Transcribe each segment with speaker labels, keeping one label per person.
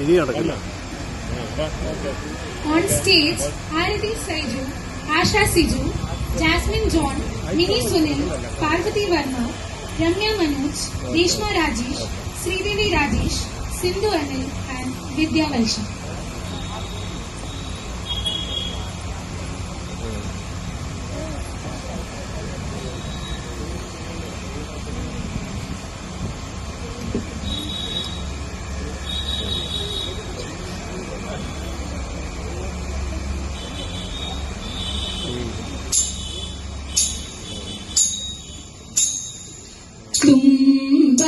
Speaker 1: ഇനി നടക്കില്ല.
Speaker 2: On stage Aarathi Saiju Asha Siju Jasmine John Mini Sunil Parvathy Varma Ramya Manoj Reshma Rajesh Sreedevi Rajesh Sindhu Anil and Vidya
Speaker 3: Thumba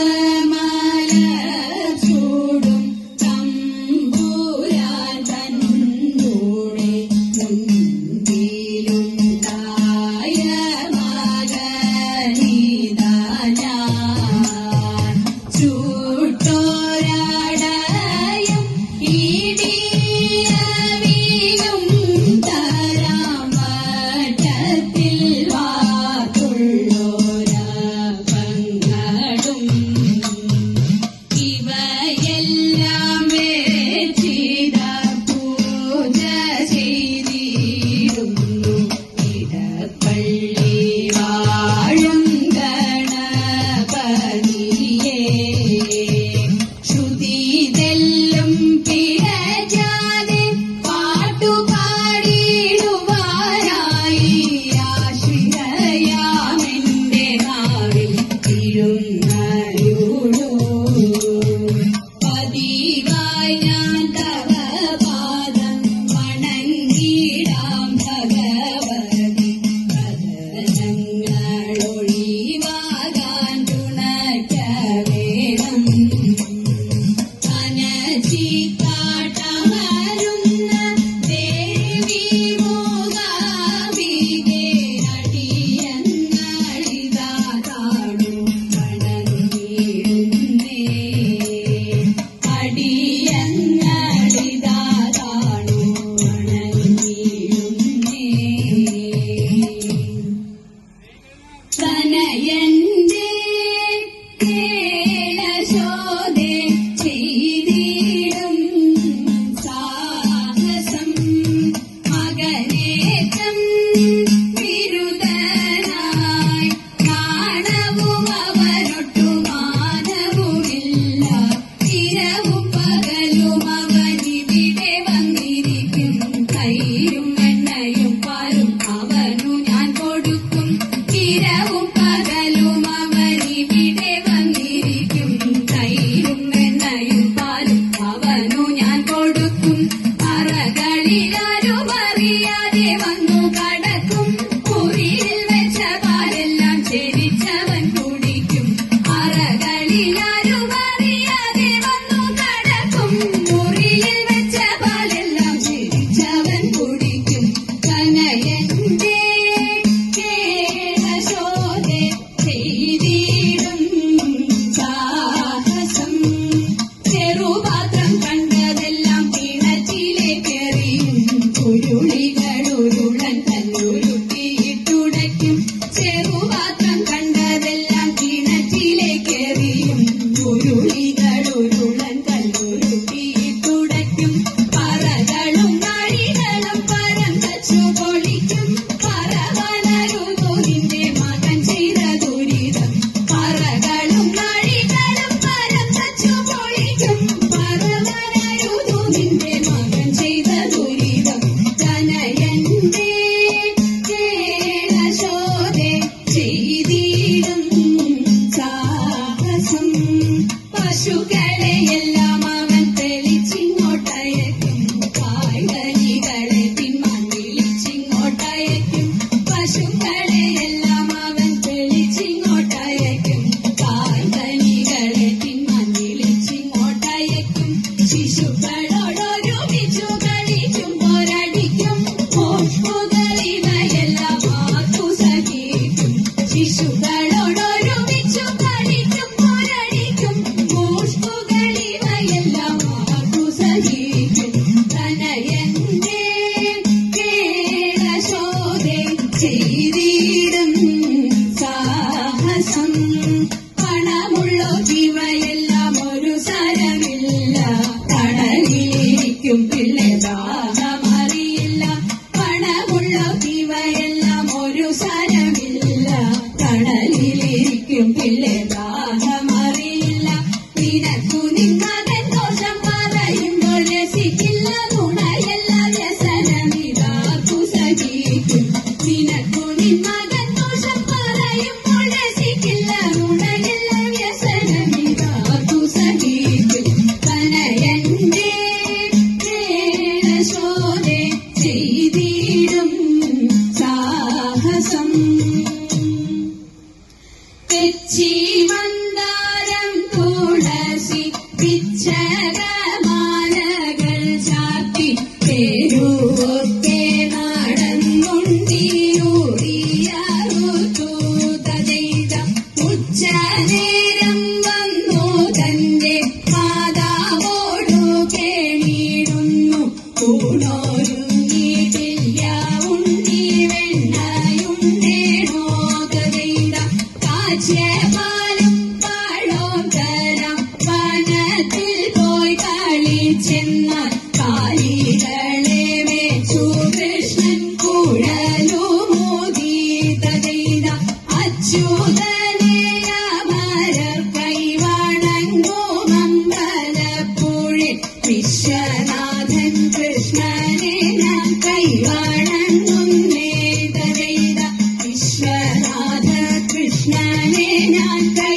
Speaker 3: Jesus,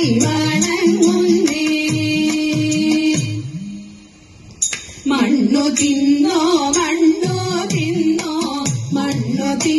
Speaker 3: Amen.